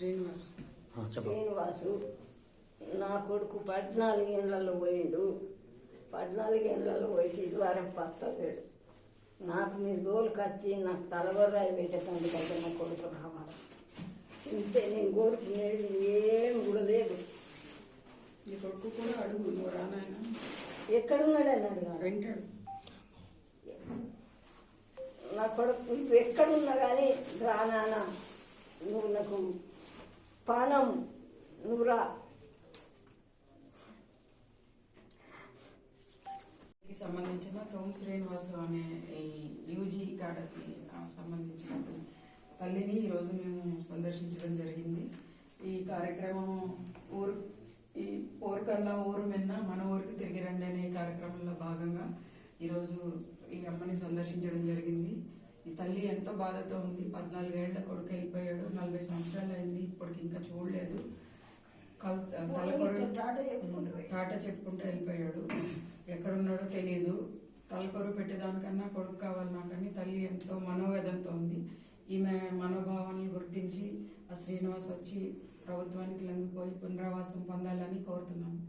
శ్రీనివాస్. శ్రీనివాస్ నా కొడుకు పద్నాలుగు ఏళ్ళలో పోయిండు. పద్నాలుగు ఏళ్ళలో పోయి ఇదివరకు పట్టలేడు నాకు మీ గోలుకి వచ్చి నాకు తలగొర్రాయి పెట్టేటందుకు అయితే నా కొడుకు రావాలి. ఇంతే నేను కోరుకునేది ఏం కూడా లేదు నీ కొడుకు కూడా అడుగు నువ్వు రానాయన ఎక్కడున్నాడు అని అడిగాను. వింటాడు. నా కొడుకు నువ్వు ఎక్కడున్నా కానీ రా నాన్న నువ్వు నాకు పానం నువ్వు సంబంధించిన తోమ్ శ్రీనివాస్ అనే ఈ యూజీ కాడకి సంబంధించిన తల్లిని ఈరోజు మేము సందర్శించడం జరిగింది. ఈ కార్యక్రమం ఊరు ఈ ఊరికల్లా ఊరు మిన్న మన ఊరికి తిరిగి రండి అనే కార్యక్రమంలో భాగంగా ఈరోజు ఈ అమ్మని సందర్శించడం జరిగింది. ఈ తల్లి ఎంతో బాధతో ఉంది. పద్నాలుగేళ్ళ కొడుకు నలభై సంవత్సరాలు అయింది ఇప్పటికి ఇంకా చూడలేదు. తలకొర. టాటా చెప్పుకుంటూ వెళ్ళిపోయాడు. ఎక్కడున్నాడో తెలియదు తలకొరు పెట్టేదానికన్నా కొడుకు కావాలి నాకని తల్లి ఎంతో మనోవేదంతో ఉంది. ఈమె మనోభావాలను గుర్తించి ఆ శ్రీనివాస్ వచ్చి ప్రభుత్వానికి లొంగిపోయి పునరావాసం పొందాలని కోరుతున్నాను.